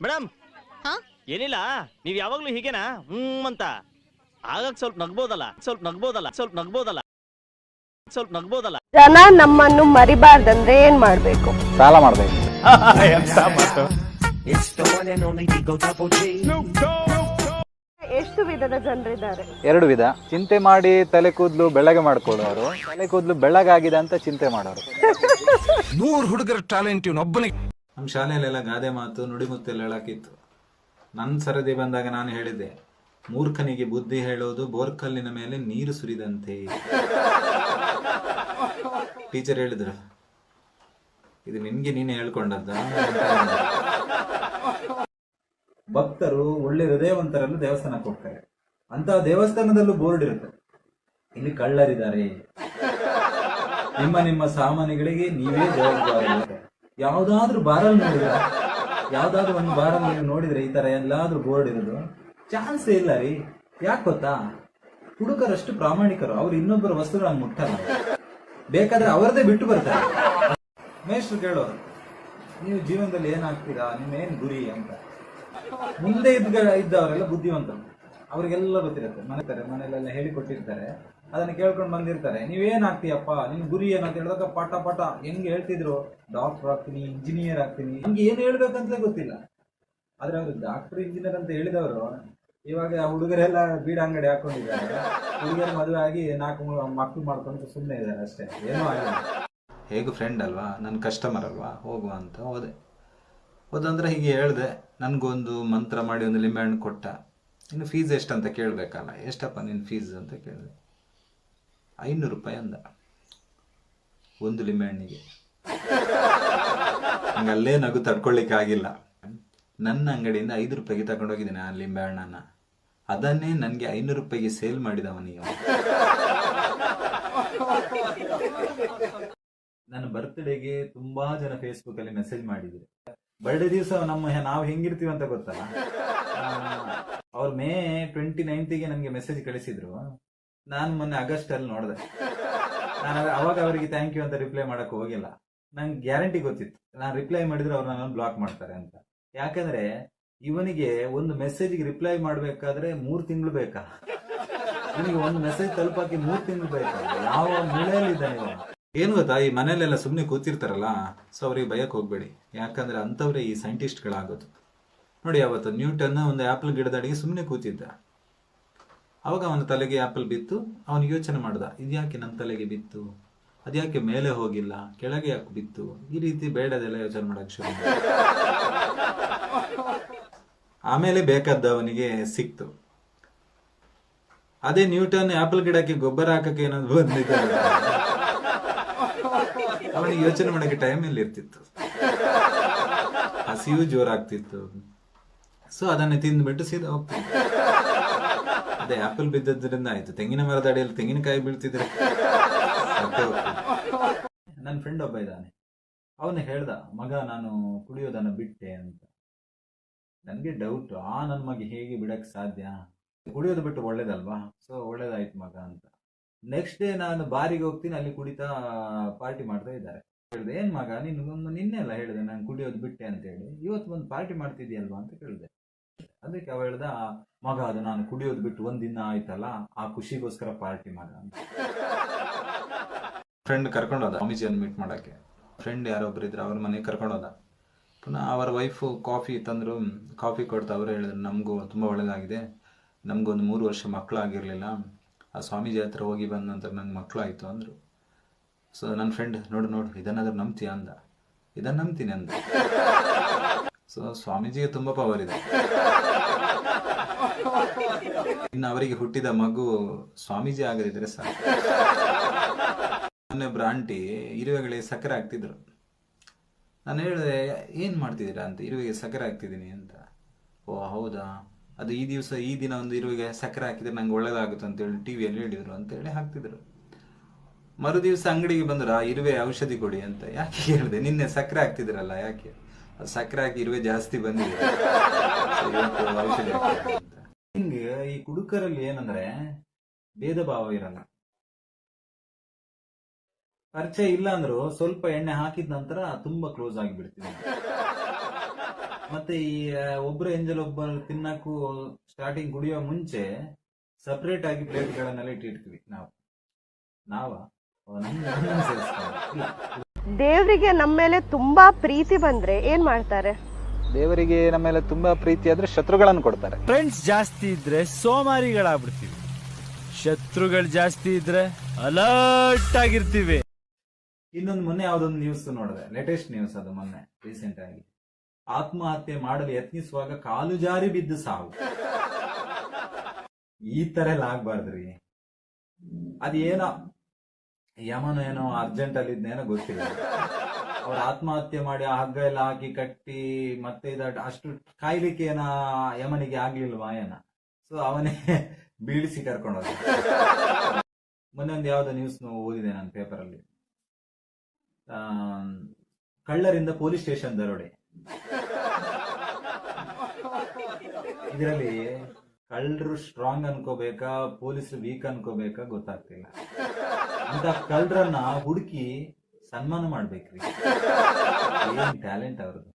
Madam. ಹಾ? ಏನಿಲ್ಲ ನೀವ್ ಯಾವಾಗ್ಲೂ ಹೀಗೇನಾ? ಹ್ಮ್ ಅಂತ. ಆಗಾಗ ಸ್ವಲ್ಪ ನಗ್ಬೋದಲ್ಲ ಸ್ವಲ್ಪ ನಗ್ಬೋದಲ್ಲ ಸ್ವಲ್ಪ ನಗ್ಬೋದಲ್ಲ ಸ್ವಲ್ಪ ನಗ್ಬೋದಲ್ಲ. ಜನ ನಮ್ಮನ್ನು ಮರಿಬಾರ್ದಂದ್ರೆ ಏನ್ ಮಾಡ್ಬೇಕು? ಸಾಲ ಮಾಡ್ಬೇಕು. ಎಷ್ಟು ವಿಧದ ಜನರಿದ್ದಾರೆ? ಎರಡು ವಿಧ. ಚಿಂತೆ ಮಾಡಿ ತಲೆ ಕೂದಲು ಬೆಳಗ್ಗೆ ಮಾಡ್ಕೊಳ್ಳೋರು ತಲೆ ಕೂದಲು ಬೆಳಗಾಗಿದೆ ಅಂತ ಚಿಂತೆ ಮಾಡೋರು. ನೂರು ಹುಡುಗರ ಟ್ಯಾಲೆಂಟ್ ಇವನೊಬ್ಬನಿಗೆ. ನಮ್ಮ ಶಾಲೆಯಲ್ಲೆಲ್ಲ ಗಾದೆ ಮಾತು ನುಡಿಮುತ್ತೆಲ್ಲ ಹೇಳಕ್ಕಿತ್ತು ನನ್ನ ಸರದಿ ಬಂದಾಗ ನಾನು ಹೇಳಿದ್ದೆ, ಮೂರ್ಖನಿಗೆ ಬುದ್ಧಿ ಹೇಳೋದು ಬೋರ್ಕಲ್ಲಿನ ಮೇಲೆ ನೀರು ಸುರಿದಂತೆ. ಟೀಚರ್ ಹೇಳಿದ್ರು, ಇದು ನಿನ್ಗೆ ನೀನೆ ಹೇಳ್ಕೊಂಡದ್ದ ಭಕ್ತರು ಒಳ್ಳೆ ಹೃದಯವಂತರನ್ನು ದೇವಸ್ಥಾನಕ್ಕೆ ಹೋಗ್ತಾರೆ ಅಂತ ದೇವಸ್ಥಾನದಲ್ಲೂ ಬೋರ್ಡ್ ಇರುತ್ತೆ. ಇಲ್ಲಿ ಕಳ್ಳರಿದ್ದಾರೆ. ನಿಮ್ಮ ನಿಮ್ಮ ಸಾಮಾನುಗಳಿಗೆ ನೀವೇ ಜವಾಬ್ದಾರಿ. ಯಾವ್ದಾದ್ರೂ ಬಾರಲ್ ನೋಡಿದ್ರೆ, ಯಾವ್ದಾದ್ರು ಒಂದು ಬಾರಲ್ ನೀವು ನೋಡಿದ್ರೆ ಈ ತರ ಎಲ್ಲಾದ್ರೂ ಬೋರ್ಡ್ ಇರೋದು, ಚಾನ್ಸ್ ಇಲ್ಲ ರೀ. ಯಾಕೆ ಗೊತ್ತಾ? ಹುಡುಗರಷ್ಟು ಪ್ರಾಮಾಣಿಕರು, ಅವ್ರು ಇನ್ನೊಬ್ಬರ ವಸ್ತುಗಳನ್ನು ಮುಟ್ಟಲ್ಲ ಬೇಕಾದ್ರೆ ಅವರದೇ ಬಿಟ್ಟು ಬರ್ತಾರೆ. ಮೇಷ್ಟ್ರು ಕೇಳೋರು, ನೀವು ಜೀವನದಲ್ಲಿ ಏನಾಗ್ತೀರಾ? ನಿಮ್ಮೇನ್ ಗುರಿ? ಅಂತ. ಮುಂದೆ ಇದ್ದ ಇದ್ದವರೆಲ್ಲ ಬುದ್ಧಿವಂತರು. ಅವ್ರಿಗೆಲ್ಲ ಗೊತ್ತಿರುತ್ತೆ. ಮನೆ ಮನೆಯಲ್ಲೆಲ್ಲ ಹೇಳಿಕೊಟ್ಟಿರ್ತಾರೆ. ಅದನ್ನ ಕೇಳ್ಕೊಂಡು ಬಂದಿರ್ತಾರೆ. ನೀವೇನು ಆಗ್ತೀಯಪ್ಪ? ನಿನ್ನ ಗುರಿ ಏನಂತ ಹೇಳಿದಾಗ ಪಾಠ ಪಾಠ ಹೆಂಗೆ ಹೇಳ್ತಿದ್ರು? ಡಾಕ್ಟರ್ ಆಗ್ತೀನಿ ಇಂಜಿನಿಯರ್ ಆಗ್ತೀನಿ. ನಿಮ್ಗೆ ಏನು ಹೇಳ್ಬೇಕಂತಲೇ ಗೊತ್ತಿಲ್ಲ. ಆದರೆ ಅವರು ಡಾಕ್ಟರ್ ಇಂಜಿನಿಯರ್ ಅಂತ ಹೇಳಿದವರು, ಇವಾಗ ಹುಡುಗರೆಲ್ಲ ಬೀಡ ಅಂಗಡಿ ಹಾಕೊಂಡಿದ್ದಾರೆ. ಹುಡುಗರು ಮದುವೆ ಆಗಿ ನಾಲ್ಕು ಮಕ್ಕಳು ಮಾಡ್ಕೊಂಡು ಸುಮ್ಮನೆ ಇದ್ದಾರೆ ಅಷ್ಟೇ. ಏನೂ ಆಗಿಲ್ಲ. ಹೇಗೂ ಫ್ರೆಂಡ್ ಅಲ್ವಾ? ನನ್ನ ಕಸ್ಟಮರ್ ಅಲ್ವಾ? ಹೋಗುವ ಅಂತ ಹೋದೆ. ಹೋದಂದ್ರೆ ಹೀಗೆ ಹೇಳಿದೆ, ನನಗೊಂದು ಮಂತ್ರ ಮಾಡಿ ಒಂದು ಲಿಂಬೆಹಣ್ಣು ಕೊಟ್ಟ. ಇನ್ನು ಫೀಸ್ ಎಷ್ಟಂತ ಕೇಳಬೇಕಲ್ಲ? ಎಷ್ಟಪ್ಪ ನಿನ್ನ ಫೀಸ್ ಅಂತ ಕೇಳಿದೆ? ಐನೂರು ರೂಪಾಯಿ ಅಂದ. ಒಂದು ಲಿಂಬೆಹಣ್ಣಿಗೆ ನಂಗೆ ಅಲ್ಲೇ ನಗು ತಡ್ಕೊಳ್ಳಿಕ್ಕೆ ಆಗಿಲ್ಲ. ನನ್ನ ಅಂಗಡಿಯಿಂದ ಐದು ರೂಪಾಯಿಗೆ ತಗೊಂಡೋಗಿದ್ದೀನಿ ಆ ಲಿಂಬೆಹಣ್ಣನ್ನ ಅದನ್ನೇ ನನಗೆ ಐನೂರು ರೂಪಾಯಿಗೆ ಸೇಲ್ ಮಾಡಿದವ ನೀವು ನನ್ನ ಬರ್ತ್ಡೇಗೆ ತುಂಬಾ ಜನ ಫೇಸ್ಬುಕ್ ಅಲ್ಲಿ ಮೆಸೇಜ್ ಮಾಡಿದ್ರು. ಬರ್ಡೇ ದಿವಸ ನಮ್ಮ ನಾವು ಹೆಂಗಿರ್ತೀವಿ ಅಂತ ಗೊತ್ತಲ್ಲ? ಅವ್ರು ಮೇ ಟ್ವೆಂಟಿ ನೈನ್ತಿಗೆ ನನಗೆ ಮೆಸೇಜ್ ಕಳಿಸಿದ್ರು. ನಾನು ಮೊನ್ನೆ ಆಗಸ್ಟ್ ಅಲ್ಲಿ ನೋಡಿದೆ. ನಾನು ಅವಾಗ ಅವರಿಗೆ ಥ್ಯಾಂಕ್ ಯು ಅಂತ ರಿಪ್ಲೈ ಮಾಡಕ್ ಹೋಗಿಲ್ಲ. ನಂಗೆ ಗ್ಯಾರಂಟಿ ಗೊತ್ತಿತ್ತು. ನಾನು ರಿಪ್ಲೈ ಮಾಡಿದ್ರೆ ಅವ್ರು ನನ್ನನ್ನು ಬ್ಲಾಕ್ ಮಾಡ್ತಾರೆ ಅಂತ. ಯಾಕಂದ್ರೆ ಇವನಿಗೆ ಒಂದು ಮೆಸೇಜ್ಗೆ ರಿಪ್ಲೈ ಮಾಡ್ಬೇಕಾದ್ರೆ ಮೂರು ತಿಂಗಳು ಬೇಕಾ? ನಿಮಗೆ ಒಂದು ಮೆಸೇಜ್ ತಲುಪಾಕಿ ಮೂರು ತಿಂಗಳು ಬೇಕಾ? ಯಾವ ಮೂಲೆಯಲ್ಲಿ ಇದ್ದಾನೆ ಏನು ಗೊತ್ತಾ? ಈ ಮನೇಲೆಲ್ಲ ಸುಮ್ಮನೆ ಕೂತಿರ್ತಾರಲ್ಲ ಸೊ ಅವ್ರಿಗೆ ಭಯಕ್ಕೆ ಹೋಗ್ಬೇಡಿ. ಯಾಕಂದ್ರೆ ಅಂಥವ್ರೆ ಈ ಸೈಂಟಿಸ್ಟ್ಗಳಾಗೋದು ನೋಡಿ, ಅವತ್ತು ನ್ಯೂಟನ್ ಒಂದು ಆಪಲ್ ಗಿಡದಡಿಗೆ ಸುಮ್ಮನೆ ಕೂತಿದ್ದ. ಅವಾಗ ಅವನ ತಲೆಗೆ ಆ್ಯಪಲ್ ಬಿತ್ತು. ಅವನು ಯೋಚನೆ ಮಾಡ್ದ ಇದ್ಯಾಕೆ ನನ್ನ ತಲೆಗೆ ಬಿತ್ತು? ಅದ್ಯಾಕೆ ಮೇಲೆ ಹೋಗಿಲ್ಲ? ಕೆಳಗೆ ಯಾಕೆ ಬಿತ್ತು? ಈ ರೀತಿ ಬೇಡದೆಲ್ಲ ಯೋಚನೆ ಮಾಡಕ್ಕೆ ಶುರು. ಆಮೇಲೆ ಬೇಕಾದ ಅವನಿಗೆ ಸಿಕ್ತು. ಅದೇ ನ್ಯೂಟನ್ ಆಪಲ್ ಗಿಡಕ್ಕೆ ಗೊಬ್ಬರ ಹಾಕಕ್ಕೆ ಏನಾದ್ರು ಬಂದಿದ್ದ. ಅವನಿಗೆ ಯೋಚನೆ ಮಾಡಕ್ಕೆ ಟೈಮ್ ಎಲ್ಲಿ ಇರ್ತಿತ್ತು ಹಸಿವು ಜೋರಾಗ್ತಿತ್ತು. ಸೊ ಅದನ್ನ ತಿಂದ್ಬಿಟ್ಟು ಸೀದಾ ಹೋಗ್ತಿದ್ದ. ಅದೇ ಆಪಲ್ ಬಿದ್ದದ್ರಿಂದ ಆಯ್ತು. ತೆಂಗಿನ ಮರದ ಅಡಿಯಲ್ಲಿ ತೆಂಗಿನಕಾಯಿ ಬೀಳ್ತಿದ್ರೆ. ನನ್ನ ಫ್ರೆಂಡ್ ಒಬ್ಬ ಇದ್ದಾನೆ ಅವನು ಹೇಳ್ದ, ಮಗ, ನಾನು ಕುಡಿಯೋದನ್ನು ಬಿಟ್ಟೆ ಅಂತ. ನನಗೆ ಡೌಟ್ ಆ ನನ್ನ ಮಗ ಹೇಗೆ ಬಿಡಕ್ಕೆ ಸಾಧ್ಯ? ಕುಡಿಯೋದು ಬಿಟ್ಟು ಒಳ್ಳೇದಲ್ವಾ? ಸೊ ಒಳ್ಳೇದಾಯ್ತು ಮಗ ಅಂತ. ನೆಕ್ಸ್ಟ್ ಡೇ ನಾನು ಬಾರಿಗೆ ಹೋಗ್ತೀನಿ, ಅಲ್ಲಿ ಕುಡಿತಾ ಪಾರ್ಟಿ ಮಾಡ್ತಾ ಇದ್ದಾರೆ. ಹೇಳಿದೆ, ಏನ್ ಮಗ ನೀನು ಒಂದು ನಿನ್ನೆ ಎಲ್ಲ ಹೇಳಿದೆ, ನಾನು ಕುಡಿಯೋದು ಬಿಟ್ಟೆ ಅಂತ ಹೇಳಿ. ಇವತ್ತು ಒಂದು ಪಾರ್ಟಿ ಮಾಡ್ತಿದ್ಯಲ್ವಾ ಅಂತ ಕೇಳಿದೆ. ಅದಕ್ಕೆ ಅವ ಹೇಳ್ದ ಮಗ, ಅದು ನಾನು ಕುಡಿಯೋದು ಬಿಟ್ಟು ಒಂದ್ ದಿನ ಆಯ್ತಲ್ಲ, ಆ ಖುಷಿಗೋಸ್ಕರ ಪಾರ್ಟಿ ಮಗ ಫ್ರೆಂಡ್ ಕರ್ಕೊಂಡೋದ, ಸ್ವಾಮೀಜಿಯನ್ನು ಮೀಟ್ ಮಾಡಕ್ಕೆ. ಫ್ರೆಂಡ್ ಯಾರೊಬ್ರು ಇದ್ರೆ, ಅವ್ರ ಮನೆಗೆ ಕರ್ಕೊಂಡೋದ. ಪುನಃ ಅವರ ವೈಫು ಕಾಫಿ ತಂದ್ರು ಕಾಫಿ ಕೊಡ್ತಾ ಅವರು ಹೇಳಿದ್ರು, ನಮಗೂ ತುಂಬ ಒಳ್ಳೇದಾಗಿದೆ. ನಮಗೊಂದು ಮೂರು ವರ್ಷ ಮಕ್ಕಳಾಗಿರಲಿಲ್ಲ. ಆ ಸ್ವಾಮೀಜಿ ಹತ್ರ ಹೋಗಿ ಬಂದ ನಂತರ ನಂಗೆ ಆಯ್ತು ಅಂದರು. ಸೊ ನನ್ನ ಫ್ರೆಂಡ್ ನೋಡು ನೋಡು, ಇದನ್ನಾದ್ರೂ ನಂಬ್ತೀಯ? ಅಂದ. ಇದನ್ನ ನಂಬ್ತೀನಿ ಅಂದ. ಸೊ, ಸ್ವಾಮೀಜಿಗೆ ತುಂಬಾ ಪವರ್ ಇದೆ. ಇನ್ನು ಅವರಿಗೆ ಹುಟ್ಟಿದ ಮಗು ಸ್ವಾಮೀಜಿ ಆಗದಿದ್ರೆ ಸಾಕು. ಮೊನ್ನೆೊಬ್ರು ಆಂಟಿ ಇರುವೆಗಳಿಗೆ ಸಕ್ಕರೆ ಹಾಕ್ತಿದ್ರು. ನಾನು ಹೇಳಿದೆ, ಏನು ಮಾಡ್ತಿದ್ದೀರಾ? ಅಂತ, ಇರುವೆಗೆ ಸಕ್ಕರೆ ಹಾಕ್ತಿದ್ದೀನಿ ಅಂತ. ಓ, ಹೌದಾ? ಅದು ಈ ದಿವಸ, ಈ ದಿನ ಒಂದು ಇರುವೆಗೆ ಸಕ್ಕರೆ ಹಾಕಿದ್ರೆ ನಂಗೆ ಒಳ್ಳೇದಾಗುತ್ತೆ ಅಂತೇಳಿ ಟಿ ವಿಯಲ್ಲಿ ಹೇಳಿದ್ರು ಅಂತೇಳಿ ಹಾಕ್ತಿದ್ರು. ಮರು ದಿವಸ ಅಂಗಡಿಗೆ ಬಂದ್ರ ಇರುವೆ ಔಷಧಿ ಕೊಡಿ ಅಂತ. ಯಾಕೆ ಹೇಳಿದೆ ನಿನ್ನೆ ಸಕ್ಕರೆ ಹಾಕ್ತಿದ್ರಲ್ಲ, ಯಾಕೆ? ಸಕ್ಕರೆ ಹಾಕಿ ಇರುವೆ ಜಾಸ್ತಿ ಬಂದಿದೆ. ಔಷಧಿ ಹಿಂಗೆ ಈ ಕುಡುಕರಲ್ಲಿ ಏನಂದ್ರೆ ಭೇದ ಭಾವ ಇರಲ್ಲ. ಪರಿಚಯ ಇಲ್ಲ ಅಂದ್ರು ಸ್ವಲ್ಪ ಎಣ್ಣೆ ಹಾಕಿದ ನಂತರ ತುಂಬಾ ಕ್ಲೋಸ್ ಆಗಿಬಿಡ್ತೀವಿ. ಮತ್ತೆ ಈ ಒಬ್ರು ಎಂಜಲ್ ಒಬ್ಬ ತಿನ್ನಕ್ಕೂ ಸ್ಟಾರ್ಟಿಂಗ್ ಕುಡಿಯೋ ಮುಂಚೆ ಸಪರೇಟ್ ಆಗಿ ಪ್ಲೇಟ್ಗಳನ್ನೆಲ್ಲ ಇಟ್ಟಿರ್ತೀವಿ ನಾವು. ನಾವ? ನಮ್ಗೆ. ದೇವ್ರಿಗೆ ನಮ್ಮ ಮೇಲೆ ತುಂಬಾ ಪ್ರೀತಿ ಬಂದ್ರೆ ಏನ್ ಮಾಡ್ತಾರೆ? ದೇವರಿಗೆ ನಮ್ಮ ಮೇಲೆ ತುಂಬಾ ಪ್ರೀತಿ ಆದ್ರೆ ಶತ್ರುಗಳನ್ನು ಕೊಡ್ತಾರೆ. ಫ್ರೆಂಡ್ಸ್ ಜಾಸ್ತಿ ಇದ್ರೆ ಸೋಮಾರಿಗಳಾಗ್ಬಿಡ್ತೀವಿ. ಶತ್ರುಗಳು ಜಾಸ್ತಿ ಇದ್ರೆ ಅಲರ್ಟ್ ಆಗಿರ್ತೀವಿ. ಇನ್ನೊಂದು ಮೊನ್ನೆ ಯಾವ್ದೊಂದು ನ್ಯೂಸ್ ನೋಡಿದೆ. ಲೇಟೆಸ್ಟ್ ನ್ಯೂಸ್ ಅದು ಮೊನ್ನೆ ರೀಸೆಂಟ್ ಆಗಿ. ಆತ್ಮಹತ್ಯೆ ಮಾಡಲು ಯತ್ನಿಸುವಾಗ ಕಾಲು ಜಾರಿ ಬಿದ್ದು ಸಾವು. ಈ ತರ ಎಲ್ಲ ಆಗ್ಬಾರ್ದ್ರಿ. ಅದೇನೋ ಯಮನ ಏನೋ ಅರ್ಜೆಂಟ್ ಅಲ್ಲಿ ಇದ್ನೇನೋ ಗೊತ್ತಿಲ್ಲ. ಅವ್ರು ಆತ್ಮಹತ್ಯೆ ಮಾಡಿ ಆ ಹಗ್ಗ ಎಲ್ಲ ಹಾಕಿ ಕಟ್ಟಿ ಮತ್ತೆ ಇದ ಅಷ್ಟು ಕಾಯ್ಲಿಕ್ಕೆ ಏನ ಯಮನಿಗೆ ಆಗ್ಲಿಲ್ವಾ ಏನ? ಸೊ ಅವನೇ ಬೀಳಿಸಿ ಕರ್ಕೊಂಡು ಮೊನ್ನೆ ಒಂದು ಯಾವ್ದೋ ನ್ಯೂಸ್ ಓದಿದೆ ನಾನು ಪೇಪರ್ ಅಲ್ಲಿ. ಕಳ್ಳರಿಂದ ಪೊಲೀಸ್ ಸ್ಟೇಷನ್ ದರೋಡೆ. ಇದರಲ್ಲಿ ಕಳ್ಳರು ಸ್ಟ್ರಾಂಗ್ ಅನ್ಕೋಬೇಕಾ ಪೊಲೀಸ್ ವೀಕ್ ಅನ್ಕೋಬೇಕಾ ಗೊತ್ತಾಗ್ತಿಲ್ಲ. ಅಂತ ಕಳ್ಳರನ್ನ ಹುಡುಕಿ ಸನ್ಮಾನ ಮಾಡ್ಬೇಕ್ರಿ. ಟ್ಯಾಲೆಂಟ್ ಅವ್ರದ್ದು?